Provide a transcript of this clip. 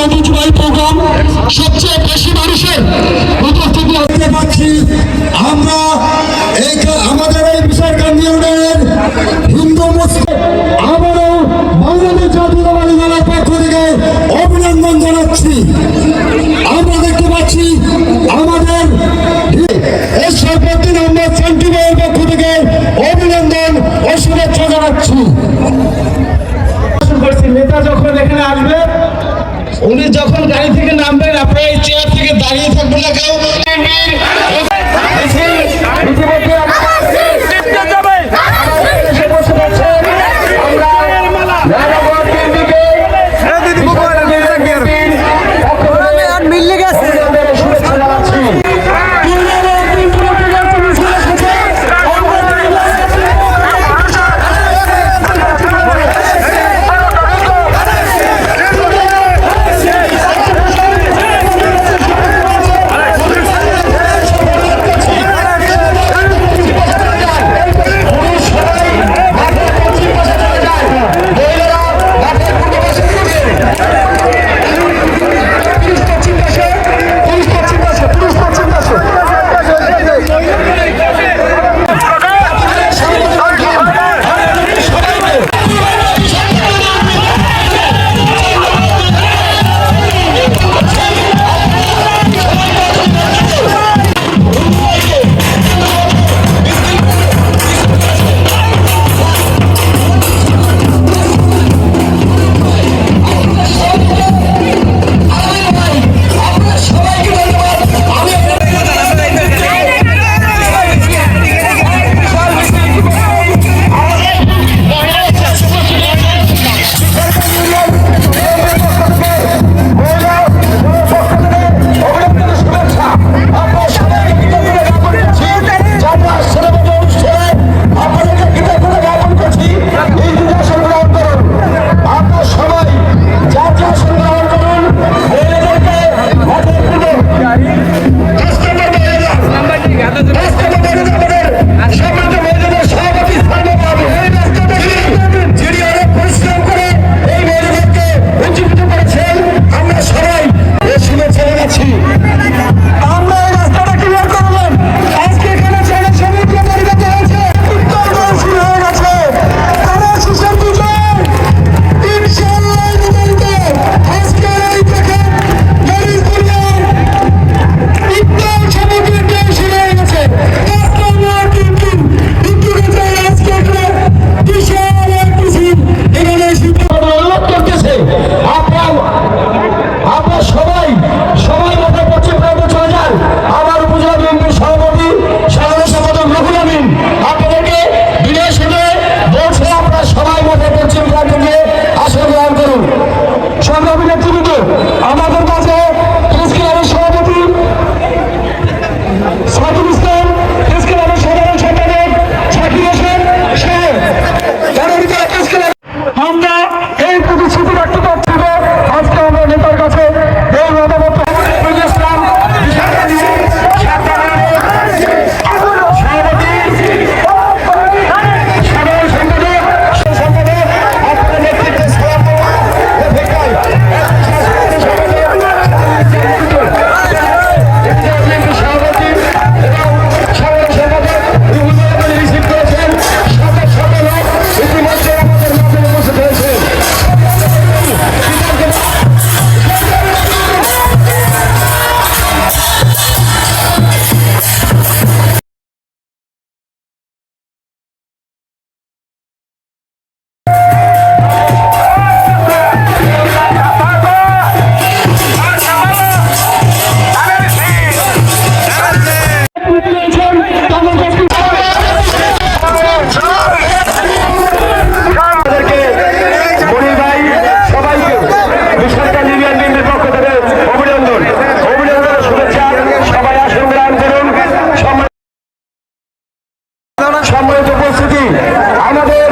নদী জল প্রোগ্রাম সবচেয়ে বেশি মানুষের উপস্থিতি। ahí por la cama. সম্মানিত উপস্থিতি আমাদের